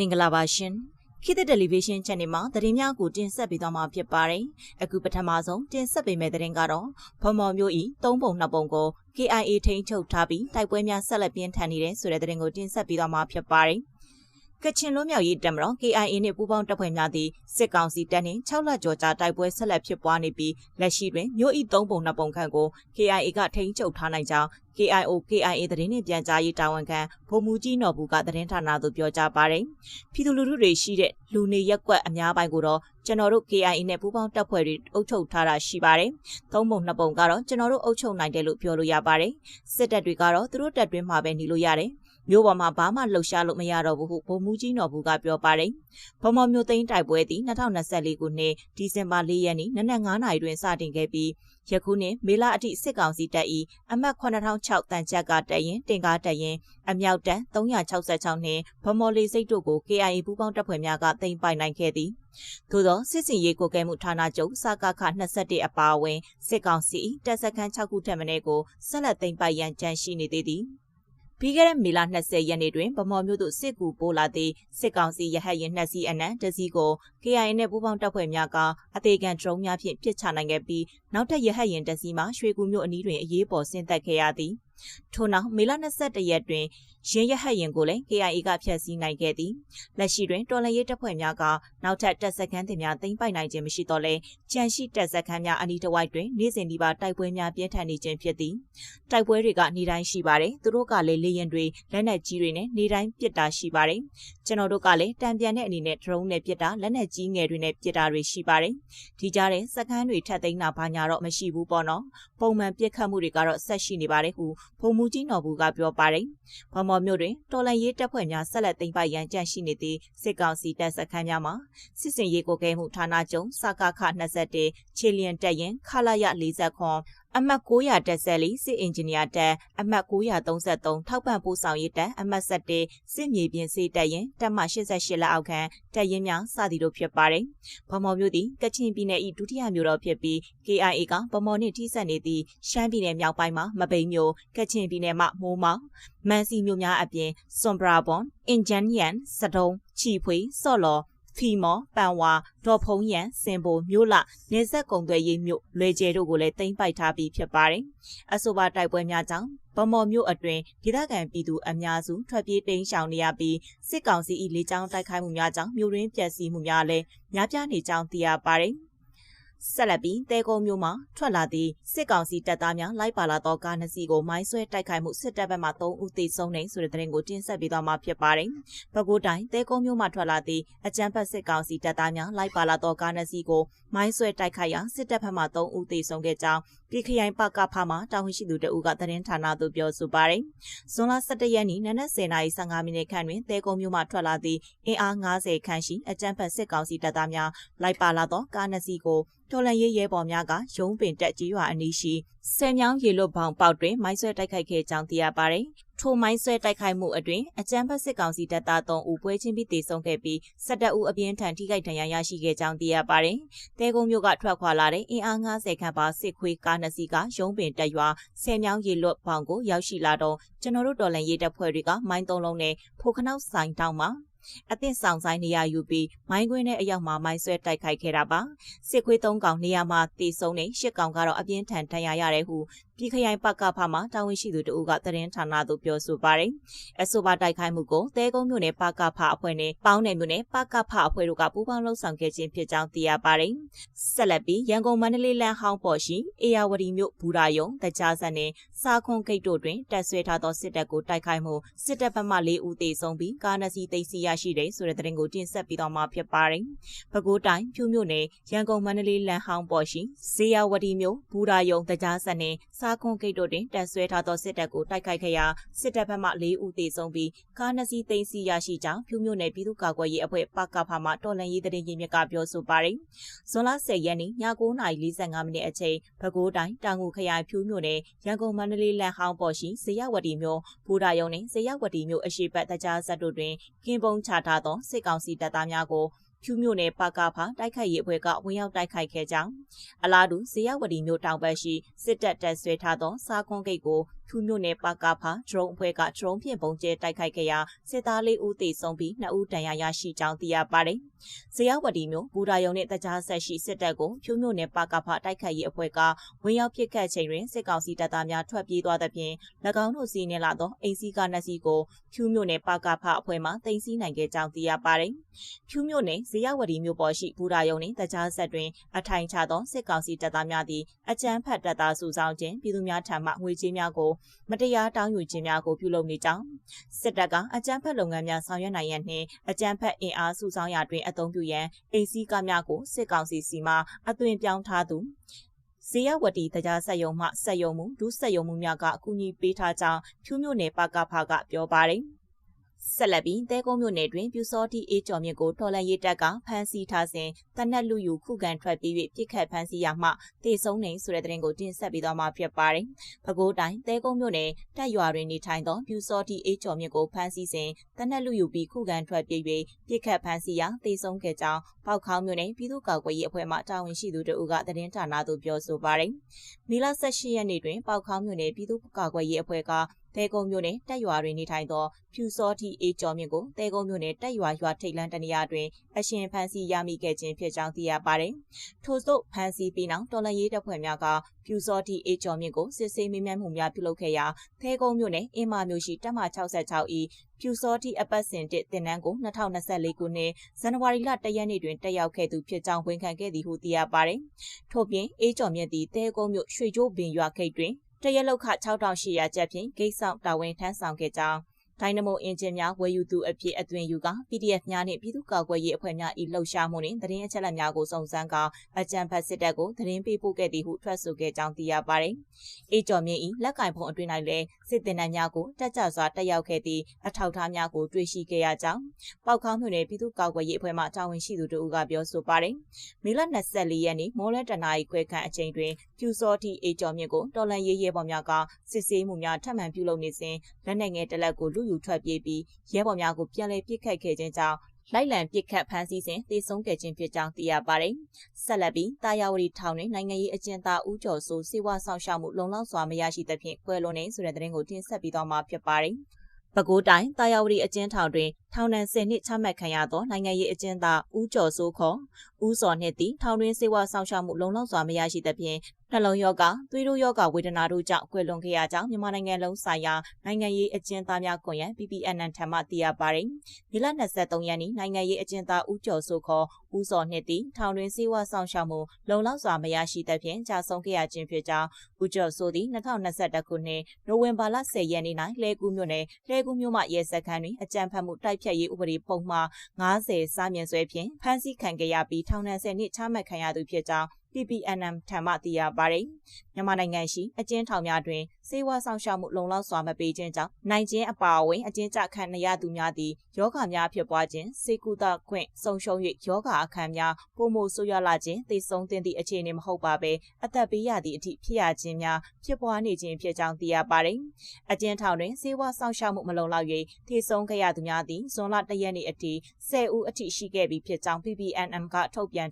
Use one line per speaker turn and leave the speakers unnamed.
မင်္ဂလာပါရှင်ခေတ်သစ်တယ်လီဗေးရှင်း channel မှာသတင်းများကိုတင်ဆက်ပေးသွားမှာဖြစ်ပါတယ်အခုပထမဆုံးတင်ဆက်ပေးမယ့်သတင်းကတော့ဗမော်မျိုးဤ၃ပုံ၂ပုံကို KIA ထိန်းချုပ်ထားပြီးတိုက်ပွဲများဆက်လက်ပြင်းထန်နေတဲ့ဆိုတဲ့သတင်းကိုတင်ဆက်ပေးသွားမှာဖြစ်ပါတယ် ကချင်လွတ်မြောက်ရေးတပ်မတော် KIA နှင့်ပူးပေါင်းတပ်ဖွဲ့များသည့်စစ်ကောင်စီတပ်နှင့်6လကျော်ကြာတိုက်ပွဲဆက်လက်ဖြစ်ပွားနေပြီးလက်ရှိတွင်မြို့ဤ3ပုံ2ပုံခန့်ကို KIA ကထိန်းချုပ်ထားနိုင်ကြောင်း KIO KIA သတင်းနှင့်ပြန်ကြားရေးတာဝန်ခံဗိုလ်မှူးကြီးနော်ဘူးကသတင်းဌာနသို့ပြောကြားပါတယ်။ပြည်သူလူထုတွေရှိတဲ့လူနေရက်ကွက်အများပိုင်းကိုတော့ကျွန်တော်တို့ KIA နဲ့ပူးပေါင်းတပ်ဖွဲ့တွေအုပ်ချုပ်ထားတာရှိပါတယ်။သုံးပုံနှစ်ပုံကတော့ကျွန်တော်တို့အုပ်ချုပ်နိုင်တယ်လို့ပြောလို့ရပါတယ်။စစ်တပ်တွေကတော့သူတို့တပ်တွင်းမှာပဲနေလို့ရတယ်။ မြို့ပေါ်မှာဘာမှလှုပ်ရှားလို့မရတော့ဘူးဟုဗိုလ်မှူးကြီးနော်ဘူးကပြောပါတယ်။ဗမော်မြို့သိန်းတိုက်ပွဲသည်2024ခုနှစ်ဒီဇင်ဘာ၄ရက်နေ့နနက်9:00နာရီတွင်စတင်ခဲ့ပြီးယခုနှစ်မေလအထိစစ်ကောင်စီတပ်၏အမှတ်9006တန်ချက်ကတရင်တင်ကားတရင်အမြောက်တန်း366နှင့်ဗမော်လေးစိတ်တို့ကို KIA ပူးပေါင်းတပ်ဖွဲ့များကတင်ပိုင်နိုင်ခဲ့သည်သို့သောစစ်စင်ရေးကိုကဲမှုဌာနချုပ်စကခ21အပါအဝင်စစ်ကောင်စီတပ်စခန်း6ခုထက်မင်းကိုဆက်လက်တင်ပိုင်ရန်ကြံရှိနေသေးသည် ပြီးခဲ့တဲ့မေလ20ရက်နေ့တွင်ဗမော်မြို့သို့စစ်ကူပို့လာသည့်စစ်ကောင်စီရဟတ်ရင်နှစ်စီးအနံတစီးကို KIA နှင့်ပူးပေါင်းတပ်ဖွဲ့များကအသေးခံဒရုန်းများဖြင့်ပစ်ချနိုင်ခဲ့ပြီးနောက်ထပ်ရဟတ်ရင်တစီးမှရွှေကူမြို့အနီးတွင်အရေးပေါ်ဆင်းသက်ခဲ့ရသည်။ထို့နောက်မေလ22ရက်တွင်ရင်းရဟတ်ရင်ကိုလည်း KIA ကဖျက်ဆီးနိုင်ခဲ့သည်လက်ရှိတွင်တော်လရေးတပ်ဖွဲ့များကနောက်ထပ်တပ်စခန်းတင်များသိမ်းပိုက်နိုင်ခြင်းမရှိတော့လဲကြံရှိတပ်စခန်းများအနီးတစ်ဝိုက်တွင်နေ့စဉ်ဒီပါတိုက်ပွဲများပြင်းထန်နေခြင်းဖြစ်သည်တိုက်ပွဲတွေကနေ့တိုင်းရှိပါတယ်သူတို့ကလည်းလေရင်တွေလက်နက်ကြီးတွေနဲ့နေ့တိုင်းပစ်တာရှိပါတယ်ကျွန်တော်တို့ကလည်းတံပြန်တဲ့အနေနဲ့ drone နဲ့ပစ်တာလက်နက်ကြီးငယ်တွေနဲ့ပစ်တာတွေရှိပါတယ်ဒီကြားထဲစခန်းတွေထပ်သိမ်းတာဘာညာတော့မရှိဘူးပေါ့နော်ပုံမှန်ပစ်ခတ်မှုတွေကတော့ဆက်ရှိနေပါတယ်ဟုဖုံမူကြီးနော်ဘူးကပြောပါတယ်။ဗမော်မြို့တွင်တော်လန်ရေးတပ်ဖွဲ့များဆက်လက်သိမ်းပိုက်ရန်ကြံ့ရှိနေသည့်စစ်ကောင်စီတပ်စခန်းများမှာစစ်စင်ရေးကိုကဲမှုဌာနချုပ်စကခ21ချေလျန်တပ်ရင်ခလာရ40ခွန် အမှတ်900တက်ဆက်လီစစ်အင်ဂျင်နီယာတက်အမှတ်933ထောက်ပံ့ပို့ဆောင်ရေးတက်အမှတ်7စစ်မြေပြင်စေးတက်ရင်တက်မှ88လက်အောက်ခံတက်ရင်များစသည်တို့ဖြစ်ပါတယ်။ဗမော်မြို့သည်ကချင်ပြည်နယ်၏ဒုတိယမြို့တော်ဖြစ်ပြီး KIA ကဗမော်နှင့်ထိစပ်နေသည့်ရှမ်းပြည်နယ်မြောက်ပိုင်းမှာမပိန်မြို့ကချင်ပြည်နယ်မှမိုးမောင်မန်စီမြို့များအပြင်စွန်ဘရာဘွန်အင်ဂျန်ယန်စတုံးချီဖွေဆော့လော် ဖီမော်ပန်ဝါဒေါ်ဖုံးရန်စင်ဘိုမြို့လနေဆက်ကုံသွဲရေးမြို့လွယ်ကျဲတို့ကိုလည်းတင်ပိုက်ထားပြီးဖြစ်ပါတယ်။အဆိုပါတိုက်ပွဲများကြောင့်ဗမော်မြို့အတွင်းဒေသခံပြည်သူအများစုထွက်ပြေးတိမ်းရှောင်နေရပြီးစစ်ကောင်စီ၏လေကြောင်းတိုက်ခိုက်မှုများကြောင့်မြို့ရင်းပျက်စီးမှုများလည်းများပြားနေကြောင်းသိရပါတယ်။ ဆက်လက်ပြီးတဲကုန်းမြို့မှာထွက်လာသည့်စစ်ကောင်စီတပ်သားများလိုက်ပါလာသောကားနှစ်စီးကိုမိုင်းဆွဲတိုက်ခိုက်မှုစစ်တပ်ဘက်မှ3ဦးသေဆုံးနေဆိုတဲ့သတင်းကိုတင်ဆက်ပေးသွားမှာဖြစ်ပါတယ်။ပဲခူးတိုင်းတဲကုန်းမြို့မှာထွက်လာသည့်အကြမ်းဖက်စစ်ကောင်စီတပ်သားများလိုက်ပါလာသောကားနှစ်စီးကိုမိုင်းဆွဲတိုက်ခိုက်ရာစစ်တပ်ဘက်မှ3ဦးသေဆုံးခဲ့ကြောင်းပြည်ခရိုင်ပကဖမှာတာဝန်ရှိသူတဦးကသတင်းဌာနသို့ပြောဆိုပါတယ်။ဇွန်လ17ရက်နေ့နနက်10:15မိနစ်ခန့်တွင်တဲကုန်းမြို့မှထွက်လာသည့်အင်အား90ခန့်ရှိအကြမ်းဖက်စစ်ကောင်စီတပ်သားများလိုက်ပါလာသောကားနှစ်စီးကိုတော်လန်ရေးရဲဘော်များကရုံးပင်တက်ကြီးရွာအနီးရှိဆယ်မြောင်းရေလွတ်ပေါင်ပေါက်တွင်မိုင်းဆွဲတိုက်ခိုက်ခဲ့ကြောင်းသိရပါတယ်။ထိုမိုင်းဆွဲတိုက်ခိုက်မှုအတွင်းအကြမ်းဖက်စစ်ကောင်စီတပ်သား3ဦးပွဲချင်းပြီးတေဆုံးခဲ့ပြီး17ဦးအပြင်းထန်ထိခိုက်ဒဏ်ရာရရှိခဲ့ကြောင်းသိရပါတယ်။တဲကုန်းမြို့ကထွက်ခွာလာတဲ့အင်အား90ခန့်ပါစစ်ခွေးကားနှစ်စီးကရုံးပင်တက်ရွာဆယ်မြောင်းရေလွတ်ပေါင်ကိုရောက်ရှိလာတော့ကျွန်တော်တို့တော်လန်ရေးတပ်ဖွဲ့တွေကမိုင်းသုံးလုံးနဲ့ဖိုခနောက်ဆိုင်တောင်းမှာ အသင့်ဆောင်ဆိုင်နေရာယူပြီးမိုင်းခွင်းနဲ့အရောက်မှာမိုင်းဆွဲတိုက်ခိုက်ခဲ့တာပါစစ်ခွေး၃ကောင်နေရာမှာတည်ဆုံနေ၈ကောင်ကတော့အပြင်းထန်ထန်ရရတယ်ဟုပြည်ခရိုင်ပကဖမှာတာဝန်ရှိသူတို့ကသတင်းဌာနသို့ပြောဆိုပါတယ်။အဆိုပါတိုက်ခိုက်မှုကိုတဲကုန်းမြို့နယ်ပကဖအဖွဲ့နဲ့ပေါင်းနယ်မြို့နယ်ပကဖအဖွဲ့တို့ကပူးပေါင်းလှုပ်ဆောင်ခဲ့ခြင်းဖြစ်ကြောင်းသိရပါတယ်။ဆက်လက်ပြီးရန်ကုန်မန္တလေးလမ်းဟောင်းပေါ်ရှိအေယာဝတီမြို့ဘူရာယုံတကြားဆက်နဲ့စာခွန်ဂိတ်တို့တွင်တပ်ဆွဲထားသောစစ်တပ်ကိုတိုက်ခိုက်မှုစစ်တပ်ဘက်မှ၄ဦးသေဆုံးပြီးကားနှစ်စီးသိမ်းဆည်းရရှိတယ်ဆိုတဲ့သတင်းကိုတင်ဆက်ပြီးတော့မှဖြစ်ပါတယ်။ပဲခူးတိုင်းဖြူမြို့နယ်ရန်ကုန်မန္တလေးလမ်းဟောင်းပေါ်ရှိဇေယဝတီမြို့ဘူရာယုံတကြားဆက်နဲ့စာခွန်ဂိတ်တို့တွင်တပ်ဆွဲထားသောစစ်တပ်ကိုတိုက်ခိုက်ခဲ့ရာစစ်တပ်ဘက်မှ၄ဦးသေဆုံးပြီးကားနှစ်စီးသိမ်းဆည်းရရှိကြောင်းဖြူမြို့နယ်ပြည်သူ့ကာကွယ်ရေးအဖွဲ့ပကဖမှတော်လန်ရေးတရင်ရင်းမြစ်ကပြောဆိုပါတယ်။ဇွန်လ10ရက်နေ့ည9:45မိနစ်အချိန်ပဲခူးတိုင်းတောင်ငူခရိုင်ဖြူမြို့နယ်ရန်ကုန်မန္တလေးလမ်းဟောင်းပေါ်ရှိဇေယဝတီမြို့ဘူဒါယုံနှင့်ဇေယဝတီမြို့အရှိတ်တကြားဆက်တို့တွင်ကင်းပုံချထားသောစစ်ကောင်စီတပ်သားများကိုဖြူမြို့နယ်ပါကာဖာတိုက်ခိုက်ရေးအဖွဲ့ကဝင်ရောက်တိုက်ခိုက်ခဲ့ကြောင်းအလားတူဇေယဝတီမြို့တောင်ဘက်ရှိစစ်တပ်တပ်ဆွဲထားသောစားကွန်ဂိတ်ကို ဖြူမြို့နယ်ပါကာဖာဒရုန်းအဖွဲ့ကဒရုန်းဖြင့်ပုံကျဲတိုက်ခိုက်ခဲ့ရာစစ်သားလေးဦးသေဆုံးပြီး2ဦးဒဏ်ရာရရှိကြောင်းသိရပါတယ်။ဇေယဝတီမြို့ဘူရာယုံနဲ့တကြားဆက်ရှိစစ်တပ်ကိုဖြူမြို့နယ်ပါကာဖာတိုက်ခိုက်ရေးအဖွဲ့ကဝင်ရောက်ပစ်ခတ်ချိန်တွင်စစ်ကောင်စီတပ်သားများထွက်ပြေးသွားသဖြင့်၎င်းတို့စီးနှင်လာသောအိမ်စီးကားနှစ်စီးကိုဖြူမြို့နယ်ပါကာဖာအဖွဲ့မှတင်စီနိုင်ခဲ့ကြောင်းသိရပါတယ်။ဖြူမြို့နယ်ဇေယဝတီမြို့ပေါ်ရှိဘူရာယုံနှင့်တကြားဆက်တွင်အထိုင်ချသောစစ်ကောင်စီတပ်သားများသည်အကြမ်းဖက်တပ်သားစုဆောင်ခြင်းပြည်သူများထံမှငွေကြေးများကိုမတရားတောင်းယူခြင်းများကိုပြုလုပ်နေကြောင်းစစ်တပ်ကအကြမ်းဖက်လုပ်ငန်းများဆောင်ရွက်နိုင်ရန်နှင့်အကြမ်းဖက်အင်အားစုဆောင်ရာတွင်အသုံးပြုရန်အိမ်စီးကားများကိုစစ်ကောင်စီစီမှအသွင်ပြောင်းထားသူဇေယဝတီတရားဆက်ယုံမှဆက်ယုံမှုဒုဆက်ယုံမှုများကအကူအညီပေးထားကြောင်းဖြူးမြို့နယ်ပကဖကပြောပါတယ်။ ဆက်လက်ပြီးတဲကုန်းမြို့နယ်တွင်ပြူစောတိအေးကျော်မြင့်ကိုတော်လန်ရေးတပ်ကဖမ်းဆီးထားစဉ်တနက်လူယူခုခံထွက်ပြေး၍ပြစ်ခတ်ဖမ်းဆီးရမှတေဆုံးနေဆိုတဲ့တဲ့ရင်ကိုတင်ဆက်ပြီးတော့မှဖြစ်ပါတယ်။ပဲခူးတိုင်းတဲကုန်းမြို့နယ်တပ်ရွာတွင်နေထိုင်သောပြူစောတိအေးကျော်မြင့်ကိုဖမ်းဆီးစဉ်တနက်လူယူပြီးခုခံထွက်ပြေး၍ပြစ်ခတ်ဖမ်းဆီးရာတေဆုံးခဲ့ကြောင်းပေါက်ခေါင်းမြို့နယ်ပြည်သူ့ကာကွယ်ရေးအဖွဲ့မှတာဝန်ရှိသူတို့ကသတင်းဌာနသို့ပြောဆိုပါတယ်။မီလ18ရက်နေ့တွင်ပေါက်ခေါင်းမြို့နယ်ပြည်သူ့ကာကွယ်ရေးအဖွဲ့က တဲကုံမြို့နယ်တက်ရွာတွင်နေထိုင်သောဖြူစောတိအေးကျော်မြင့်ကိုတဲကုံမြို့နယ်တက်ရွာရွာထိတ်လန်းတနေရာတွင်အရှင်ဖမ်းဆီးရမိခဲ့ခြင်းဖြစ်ကြောင်းသိရပါတယ်။ထို့သို့ဖမ်းဆီးပြီးနောက်တော်လန်ရေးတပ်ဖွဲ့များကဖြူစောတိအေးကျော်မြင့်ကိုစစ်ဆေးမေးမြန်းမှုများပြုလုပ်ခဲ့ရာတဲကုံမြို့နယ်အင်းမာမြို့ရှိတပ်မ66ဤဖြူစောတိအပတ်စဉ်တစ်တင်နန်းကို2024ခုနှစ်ဇန်နဝါရီလ1ရက်နေ့တွင်တက်ရောက်ခဲ့သူဖြစ်ကြောင်းဝန်ခံခဲ့သည်ဟုသိရပါတယ်။ထို့ပြင်အေးကျော်မြင့်သည်တဲကုံမြို့ရွှေကျိုးပင်ရွာခိတ်တွင် တရက်လောက်ခ6800ကျပ်ဖြင့်ဂိတ်ဆောင်တာဝန်ထမ်းဆောင်ခဲ့ကြောင်း ဒိုင်နမိုအင်ဂျင်များဝယ်ယူသူအဖြစ်အသွင်ယူက PDF များနှင့်ပြည်သူ့ကာကွယ်ရေးအဖွဲ့များ၏လှုပ်ရှားမှုနှင့်သတင်းအချက်အလက်များကိုစုံစမ်းကအကြံဖတ်စစ်တပ်ကိုသတင်းပေးပို့ခဲ့သည်ဟုထွက်ဆိုခဲ့ကြောင်းသိရပါသည်။အေးကျော်မြင့်၏လက်ကင်ဖုံအတွင်း၌လည်းစစ်တင်တန်းများကိုတက်ကြစွာတက်ရောက်ခဲ့သည့်အထောက်အထားများကိုတွေ့ရှိခဲ့ရကြောင်းပောက်ခေါင်းမြို့နယ်ပြည်သူ့ကာကွယ်ရေးအဖွဲ့မှတာဝန်ရှိသူတို့ကပြောဆိုပါတယ်။မေလ24ရက်နေ့မော်လတနာရီခွဲခန့်အချိန်တွင်ပြူစောတိအေးကျော်မြင့်ကိုတော်လန်ရေးရဲဘော်များကစစ်ဆေးမှုများထပ်မံပြုလုပ်နေစဉ်လက်နက်ငယ်တလက်ကိုလူယူထွက်ပြေးပြီးရဲဘော်များကိုပြန်လည်ပစ်ခတ်ခဲ့ခြင်းကြောင့်လိုက်လံပစ်ခတ်ဖမ်းဆီးစဉ်တေဆုံးခဲ့ခြင်းဖြစ်ကြောင်းသိရပါတယ်။ဆက်လက်ပြီးတာယာဝတီထောင်တွင်နိုင်ငံရေးအကျဉ်းသားဦးကျော်စိုးစေဝါဆောင်ရှောက်မှုလုံလောက်စွာမရရှိသဖြင့်ကွယ်လွန်နေဆိုတဲ့သတင်းကိုတင်ဆက်ပြီးတော့မှာဖြစ်ပါတယ်။ပဲခူးတိုင်းတာယာဝတီအကျဉ်းထောင်တွင် ထောင်ဒဏ်10နှစ်ချမှတ်ခံရသောနိုင်ငံရေးအကျဉ်းသားဦးကျော်စိုးခေါ်ဦးစောနှစ်သည်ထောင်တွင်စေဝါဆောင်ရှောက်မှုလုံလောက်စွာမရရှိသဖြင့်နှလုံးရောဂါသွေးတိုးရောဂါဝေဒနာတို့ကြောင့်ကွယ်လွန်ခဲ့ရကြောင်းမြန်မာနိုင်ငံလုံးဆိုင်ရာနိုင်ငံရေးအကျဉ်းသားများကွန်ရက် PPNN ထံမှသိရပါတယ်။ဒီလ23ရက်နေ့နိုင်ငံရေးအကျဉ်းသားဦးကျော်စိုးခေါ်ဦးစောနှစ်သည်ထောင်တွင်စေဝါဆောင်ရှောက်မှုလုံလောက်စွာမရရှိသဖြင့်ကြာဆုံးခဲ့ရခြင်းဖြစ်ကြောင်းဦးကျော်စိုးသည်2021ခုနှစ်နိုဝင်ဘာလ10ရက်နေ့၌လဲကူးမြို့နယ်လဲကူးမြို့မှရဲစခန်းတွင်အကြမ်းဖက်မှုတိုက်ဖြတ်ရေးဥပဒေပုံမှား90စာမြင့်ဆွဲဖြင့်ဖမ်းဆီးခံခဲ့ရပြီးထောင်ဒဏ်10နှစ်ချမှတ်ခံရသူဖြစ်ကြောင်း PPNM ထံမှသိရပါတယ်။မြန်မာနိုင်ငံရှိအကျဉ်းထောင်များတွင်စေဝါဆောင်ရှောက်မှုလုံလောက်စွာမပေးခြင်းကြောင့်နိုင်ခြင်းအပါအဝင်အကျဉ်းချခံရသူများသည်ယောဂများဖြစ်ပွားခြင်းစေကုသခွင့်ဆုံးရှုံး၍ယောဂအခမ်းများပုံမှုဆိုးရွားလာခြင်းသိဆုံးသင့်သည့်အခြေအနေမဟုတ်ပါဘဲအသက်ပေးရသည့်အထိဖြစ်ရခြင်းများဖြစ်ပွားနေခြင်းဖြစ်ကြောင်းသိရပါတယ်။အကျဉ်းထောင်တွင်စေဝါဆောင်ရှောက်မှုမလုံလောက်၍ထိဆုံးခဲ့ရသူများသည်ဇွန်လ၁ရက်နေ့အထိ10ဦးအထိရှိခဲ့ပြီးဖြစ်ကြောင်း PPNM ကထုတ်ပြန်